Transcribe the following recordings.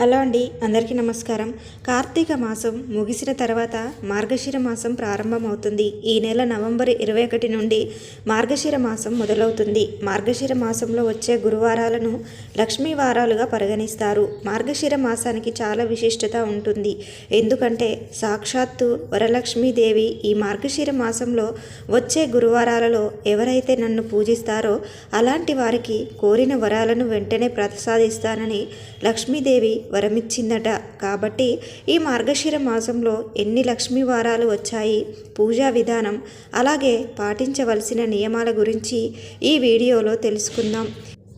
Hello అండి అందరికీ నమస్కారం. కార్తీక మాసం ముగిసిన తర్వాత మార్గశిర మాసం ప్రారంభమవుతుంది. ఈ నెల నవంబర్ ఇరవై ఒకటి నుండి మార్గశిర మాసం మొదలవుతుంది. మార్గశిర మాసంలో వచ్చే గురువారాలను లక్ష్మీ వారాలుగా పరిగణిస్తారు. మార్గశిర మాసానికి చాలా విశిష్టత ఉంటుంది. ఎందుకంటే సాక్షాత్తు వరలక్ష్మీదేవి ఈ మార్గశిర మాసంలో వచ్చే గురువారాలలో ఎవరైతే నన్ను పూజిస్తారో అలాంటి వారికి కోరిన వరాలను వెంటనే ప్రసాదిస్తానని లక్ష్మీదేవి వరమిచ్చిందట. కాబట్టి ఈ మార్గశిర మాసంలో ఎన్ని లక్ష్మీ వారాలు వచ్చాయి? పూజా విధానం. అలాగే పాటించవలసిన నియమాల గురించి ఈ వీడియోలో తెలుసుకుందాం.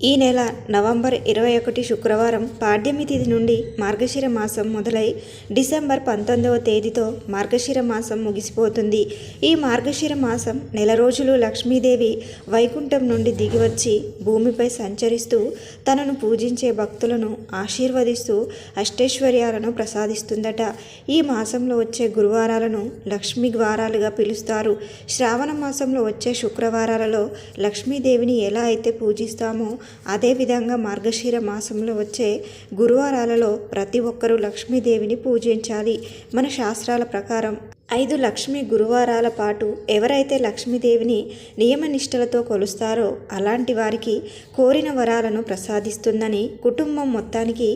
ఈ నెల నవంబర్ ఇరవై ఒకటి శుక్రవారం పాడ్యమి తిథి నుండి మార్గశిర మాసం మొదలై డిసెంబర్ పంతొమ్మిదవ తేదీతో మార్గశిర మాసం ముగిసిపోతుంది. ఈ మార్గశిర మాసం నెల రోజులు లక్ష్మీదేవి వైకుంఠం నుండి దిగివచ్చి భూమిపై సంచరిస్తూ తనను పూజించే భక్తులను ఆశీర్వదిస్తూ అష్టైశ్వర్యాలను ప్రసాదిస్తుందట. ఈ మాసంలో వచ్చే గురువారాలను లక్ష్మీ ద్వారాలుగా పిలుస్తారు. శ్రావణ మాసంలో వచ్చే శుక్రవారాలలో లక్ష్మీదేవిని ఎలా అయితే పూజిస్తామో అదేవిధంగా మార్గశిర మాసంలో వచ్చే గురువారాలలో ప్రతి ఒక్కరూ లక్ష్మీదేవిని పూజించాలి. మన శాస్త్రాల ప్రకారం ఐదు లక్ష్మీ గురువారాల పాటు ఎవరైతే లక్ష్మీదేవిని నియమనిష్టలతో కొలుస్తారో అలాంటి వారికి కోరిన వరాలను ప్రసాదిస్తుందని కుటుంబం మొత్తానికి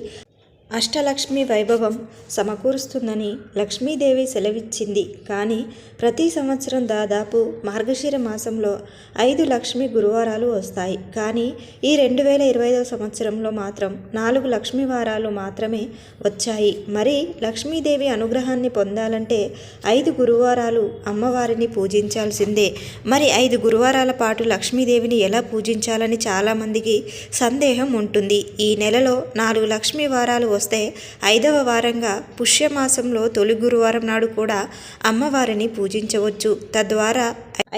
అష్టలక్ష్మి వైభవం సమకూరుస్తుందని లక్ష్మీదేవి సెలవిచ్చింది. కానీ ప్రతి సంవత్సరం దాదాపు మార్గశిర మాసంలో ఐదు లక్ష్మీ గురువారాలు వస్తాయి. కానీ ఈ రెండు వేల ఇరవై ఐదవ సంవత్సరంలో మాత్రం నాలుగు లక్ష్మీ వారాలు మాత్రమే వచ్చాయి. మరి లక్ష్మీదేవి అనుగ్రహాన్ని పొందాలంటే ఐదు గురువారాలు అమ్మవారిని పూజించాల్సిందే. మరి ఐదు గురువారాల పాటు లక్ష్మీదేవిని ఎలా పూజించాలని చాలామందికి సందేహం ఉంటుంది. ఈ నెలలో నాలుగు లక్ష్మీ వారాలు వస్తే ఐదవ వారంగా పుష్యమాసంలో తొలి గురువారం నాడు కూడా అమ్మవారిని పూజించవచ్చు. తద్వారా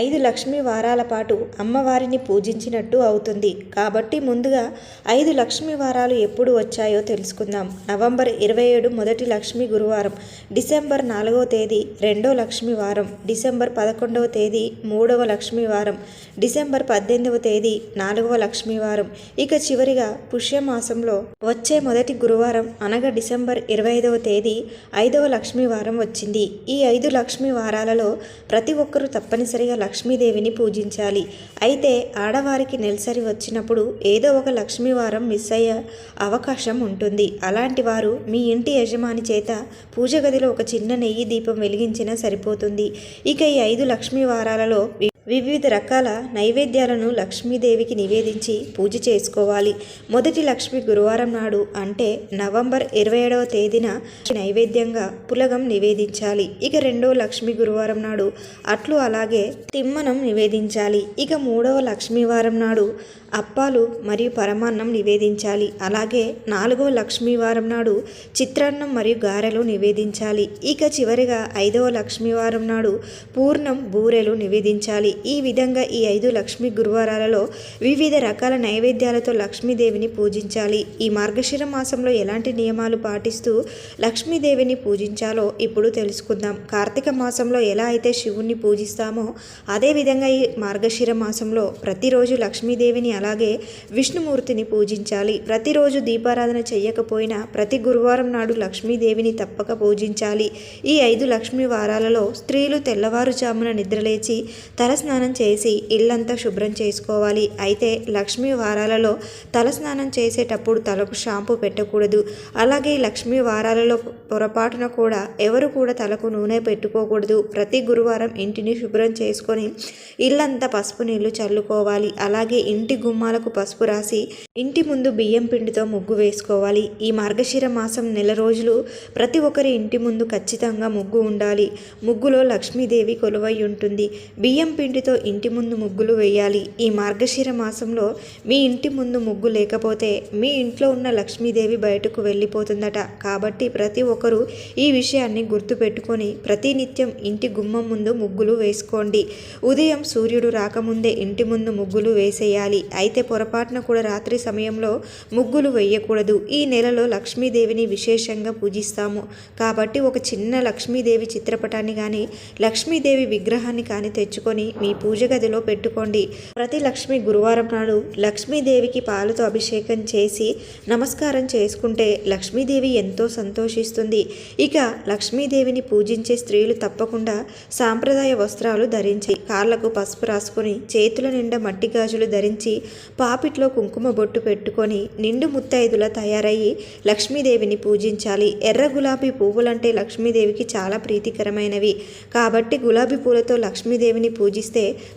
ఐదు లక్ష్మీ వారాల పాటు అమ్మవారిని పూజించినట్టు అవుతుంది. కాబట్టి ముందుగా ఐదు లక్ష్మీ వారాలు ఎప్పుడు వచ్చాయో తెలుసుకుందాం. నవంబర్ ఇరవై ఏడు మొదటి లక్ష్మీ గురువారం. డిసెంబర్ నాలుగవ తేదీ రెండో లక్ష్మీ వారం. డిసెంబర్ పదకొండవ తేదీ మూడవ లక్ష్మీ వారం. డిసెంబర్ పద్దెనిమిదవ తేదీ నాలుగవ లక్ష్మీ వారం. ఇక చివరిగా పుష్యమాసంలో వచ్చే మొదటి గురువారం అనగా డిసెంబర్ ఇరవై ఐదవ తేదీ ఐదవ లక్ష్మీ వారం వచ్చింది. ఈ ఐదు లక్ష్మీ వారాలలో ప్రతి ఒక్కరూ తప్పనిసరిగా లక్ష్మీదేవిని పూజించాలి. అయితే ఆడవారికి నెలసరి వచ్చినప్పుడు ఏదో ఒక లక్ష్మీవారం మిస్ అయ్యే అవకాశం ఉంటుంది. అలాంటి వారు మీ ఇంటి యజమాని చేత పూజ గదిలో ఒక చిన్న నెయ్యి దీపం వెలిగించినా సరిపోతుంది. ఇక ఈ ఐదు లక్ష్మీవారాలలో వివిధ రకాల నైవేద్యాలను లక్ష్మీదేవికి నివేదించి పూజ చేసుకోవాలి. మొదటి లక్ష్మి గురువారం నాడు అంటే నవంబర్ ఇరవై ఏడవ తేదీన నైవేద్యంగా పులగం నివేదించాలి. ఇక రెండవ లక్ష్మి గురువారం నాడు అట్లు అలాగే తిమ్మనం నివేదించాలి. ఇక మూడవ లక్ష్మీవారం నాడు అప్పాలు మరియు పరమాన్నం నివేదించాలి. అలాగే నాలుగవ లక్ష్మీవారం నాడు చిత్రాన్నం మరియు గారెలు నివేదించాలి. ఇక చివరిగా ఐదవ లక్ష్మీవారం నాడు పూర్ణం బూరెలు నివేదించాలి. ఈ విధంగా ఈ ఐదు లక్ష్మీ గురువారాలలో వివిధ రకాల నైవేద్యాలతో లక్ష్మీదేవిని పూజించాలి. ఈ మార్గశిర మాసంలో ఎలాంటి నియమాలు పాటిస్తూ లక్ష్మీదేవిని పూజించాలో ఇప్పుడు తెలుసుకుందాం. కార్తీక మాసంలో ఎలా అయితే శివుణ్ణి పూజిస్తామో అదేవిధంగా ఈ మార్గశిర మాసంలో ప్రతిరోజు లక్ష్మీదేవిని అలాగే విష్ణుమూర్తిని పూజించాలి. ప్రతిరోజు దీపారాధన చేయకపోయినా ప్రతి గురువారం నాడు లక్ష్మీదేవిని తప్పక పూజించాలి. ఈ ఐదు లక్ష్మీ వారాలలో స్త్రీలు తెల్లవారుజామున నిద్రలేచి తలస్నానం చేసి ఇల్లంతా శుభ్రం చేసుకోవాలి. అయితే లక్ష్మీ వారాలలో తలస్నానం చేసేటప్పుడు తలకు షాంపూ పెట్టకూడదు. అలాగే లక్ష్మీ వారాలలో పొరపాటున కూడా ఎవరు కూడా తలకు నూనె పెట్టుకోకూడదు. ప్రతి గురువారం ఇంటిని శుభ్రం చేసుకొని ఇల్లంతా పసుపు నీళ్ళు చల్లుకోవాలి. అలాగే ఇంటి గుమ్మాలకు పసుపు రాసి ఇంటి ముందు బియ్యం పిండితో ముగ్గు వేసుకోవాలి. ఈ మార్గశిర మాసం నెల రోజులు ప్రతి ఒక్కరి ఇంటి ముందు ఖచ్చితంగా ముగ్గు ఉండాలి. ముగ్గులో లక్ష్మీదేవి కొలువై ఉంటుంది. బియ్యం పిండి పిండితో ఇంటి ముందు ముగ్గులు వేయాలి. ఈ మార్గశిర మాసంలో మీ ఇంటి ముందు ముగ్గు లేకపోతే మీ ఇంట్లో ఉన్న లక్ష్మీదేవి బయటకు వెళ్ళిపోతుందట. కాబట్టి ప్రతి ఒక్కరూ ఈ విషయాన్ని గుర్తుపెట్టుకొని ప్రతినిత్యం ఇంటి గుమ్మం ముందు ముగ్గులు వేసుకోండి. ఉదయం సూర్యుడు రాకముందే ఇంటి ముందు ముగ్గులు వేసేయాలి. అయితే పొరపాటున కూడా రాత్రి సమయంలో ముగ్గులు వేయకూడదు. ఈ నెలలో లక్ష్మీదేవిని విశేషంగా పూజిస్తాము. కాబట్టి ఒక చిన్న లక్ష్మీదేవి చిత్రపటాన్ని కానీ లక్ష్మీదేవి విగ్రహాన్ని కానీ తెచ్చుకొని మీ మీ పూజ గదిలో పెట్టుకోండి. ప్రతి లక్ష్మి గురువారం నాడు లక్ష్మీదేవికి పాలతో అభిషేకం చేసి నమస్కారం చేసుకుంటే లక్ష్మీదేవి ఎంతో సంతోషిస్తుంది. ఇక లక్ష్మీదేవిని పూజించే స్త్రీలు తప్పకుండా సాంప్రదాయ వస్త్రాలు ధరించి కాళ్ళకు పసుపు రాసుకొని చేతుల నిండా మట్టి గాజులు ధరించి పాపిట్లో కుంకుమ బొట్టు పెట్టుకొని నిండు ముత్తైదులా తయారయ్యి లక్ష్మీదేవిని పూజించాలి. ఎర్ర గులాబీ పువ్వులంటే లక్ష్మీదేవికి చాలా ప్రీతికరమైనవి. కాబట్టి గులాబీ పూలతో లక్ష్మీదేవిని పూజిస్తే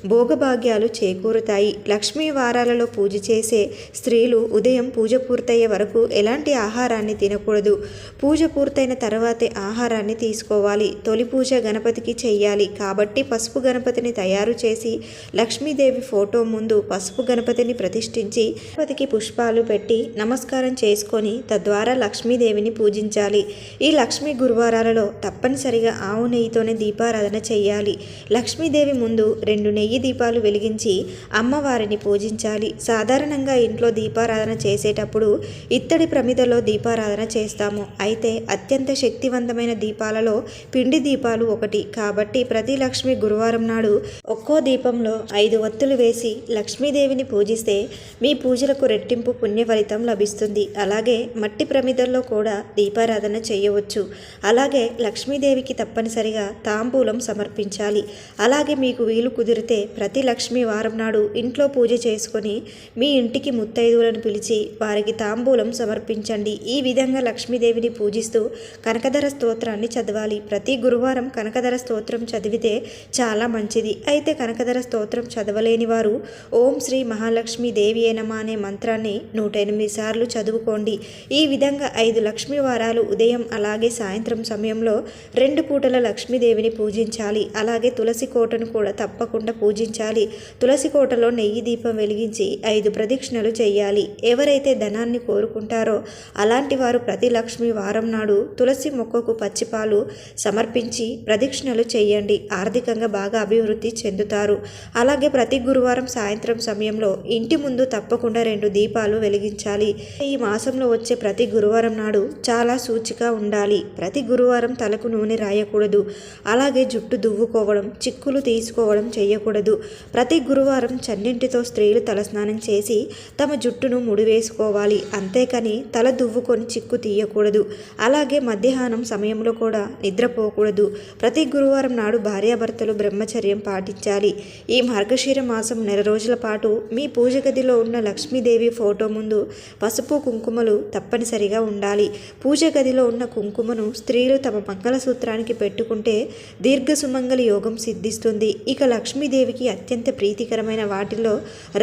భోగభాగ్యాలు చేకూరుతాయి. లక్ష్మీ వారాలలో పూజ చేసే స్త్రీలు ఉదయం పూజ పూర్తయ్యే వరకు ఎలాంటి ఆహారాన్ని తినకూడదు. పూజ పూర్తయిన తర్వాతే ఆహారాన్ని తీసుకోవాలి. తొలి పూజ గణపతికి చెయ్యాలి. కాబట్టి పసుపు గణపతిని తయారు చేసి లక్ష్మీదేవి ఫోటో ముందు పసుపు గణపతిని ప్రతిష్ఠించి గణపతికి పుష్పాలు పెట్టి నమస్కారం చేసుకొని తద్వారా లక్ష్మీదేవిని పూజించాలి. ఈ లక్ష్మీ గురువారాలలో తప్పనిసరిగా ఆవు నెయ్యితోనే దీపారాధన చేయాలి లక్ష్మీదేవి ముందు రెండు నెయ్యి దీపాలు వెలిగించి అమ్మవారిని పూజించాలి. సాధారణంగా ఇంట్లో దీపారాధన చేసేటప్పుడు ఇత్తడి ప్రమిదలో దీపారాధన చేస్తాము. అయితే అత్యంత శక్తివంతమైన దీపాలలో పిండి దీపాలు ఒకటి. కాబట్టి ప్రతి లక్ష్మి గురువారం నాడు ఒక్కో దీపంలో ఐదు ఒత్తులు వేసి లక్ష్మీదేవిని పూజిస్తే మీ పూజలకు రెట్టింపు పుణ్య ఫలితం లభిస్తుంది. అలాగే మట్టి ప్రమిదల్లో కూడా దీపారాధన చేయవచ్చు. అలాగే లక్ష్మీదేవికి తప్పనిసరిగా తాంబూలం సమర్పించాలి. అలాగే మీకు వీలు కుదిరితే ప్రతి లక్ష్మీ వారం నాడు ఇంట్లో పూజ చేసుకొని మీ ఇంటికి ముత్తైదువులను పిలిచి వారికి తాంబూలం సమర్పించండి. ఈ విధంగా లక్ష్మీదేవిని పూజిస్తూ కనకధర స్తోత్రాన్ని చదవాలి. ప్రతి గురువారం కనకధర స్తోత్రం చదివితే చాలా మంచిది. అయితే కనకధర స్తోత్రం చదవలేని వారు ఓం శ్రీ మహాలక్ష్మి దేవి నమ అనే మంత్రాన్ని నూట ఎనిమిది సార్లు చదువుకోండి. ఈ విధంగా ఐదు లక్ష్మీ వారాలు ఉదయం అలాగే సాయంత్రం సమయంలో రెండు పూటల లక్ష్మీదేవిని పూజించాలి. అలాగే తులసి కోటను కూడా తప్ప తప్పకుండా పూజించాలి. తులసి కోటలో నెయ్యి దీపం వెలిగించి ఐదు ప్రదక్షిణలు చేయాలి. ఎవరైతే ధనాన్ని కోరుకుంటారో అలాంటి వారు ప్రతి లక్ష్మి వారం నాడు తులసి మొక్కకు పచ్చిపాలు సమర్పించి ప్రదక్షిణలు చేయండి. ఆర్థికంగా బాగా అభివృద్ధి చెందుతారు. అలాగే ప్రతి గురువారం సాయంత్రం సమయంలో ఇంటి ముందు తప్పకుండా రెండు దీపాలు వెలిగించాలి. ఈ మాసంలో వచ్చే ప్రతి గురువారం నాడు చాలా సూచిక ఉండాలి. ప్రతి గురువారం తలకు నూనె రాయకూడదు. అలాగే జుట్టు దువ్వుకోవడం చిక్కులు తీసుకోవడం చేయకూడదు. ప్రతి గురువారం చన్నింటితో స్త్రీలు తలస్నానం చేసి తమ జుట్టును ముడివేసుకోవాలి. అంతేకాని తల దువ్వుకొని చిక్కు తీయకూడదు. అలాగే మధ్యాహ్నం సమయంలో కూడా నిద్రపోకూడదు. ప్రతి గురువారం నాడు భార్యాభర్తలు బ్రహ్మచర్యం పాటించాలి. ఈ మార్గశీర మాసం నెల రోజుల పాటు మీ పూజ గదిలో ఉన్న లక్ష్మీదేవి ఫోటో ముందు పసుపు కుంకుమలు తప్పనిసరిగా ఉండాలి. పూజ గదిలో ఉన్న కుంకుమను స్త్రీలు తమ మంగళసూత్రానికి పెట్టుకుంటే దీర్ఘ సుమంగళ యోగం సిద్ధిస్తుంది. ఇక లక్ష్మీదేవికి అత్యంత ప్రీతికరమైన వాటిలో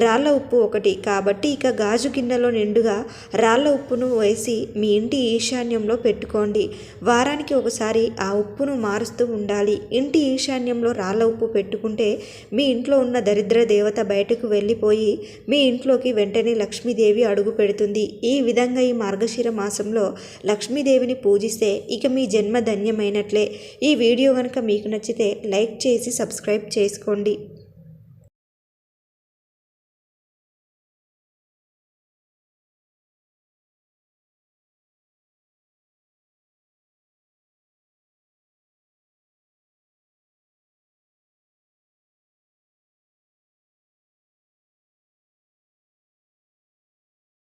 రాళ్ళ ఉప్పు ఒకటి. కాబట్టి ఇక గాజు గిన్నెలో నిండుగా రాళ్ళ ఉప్పును వేసి మీ ఇంటి ఈశాన్యంలో పెట్టుకోండి. వారానికి ఒకసారి ఆ ఉప్పును మారుస్తూ ఉండాలి. ఇంటి ఈశాన్యంలో రాళ్ళ ఉప్పు పెట్టుకుంటే మీ ఇంట్లో ఉన్న దరిద్ర దేవత బయటకు వెళ్ళిపోయి మీ ఇంట్లోకి వెంటనే లక్ష్మీదేవి అడుగు పెడుతుంది. ఈ విధంగా ఈ మార్గశిర మాసంలో లక్ష్మీదేవిని పూజిస్తే ఇక మీ జన్మ ధన్యమైనట్లే. ఈ వీడియో కనుక మీకు నచ్చితే లైక్ చేసి సబ్స్క్రైబ్ చేసుకోండి. చేసుకోండి.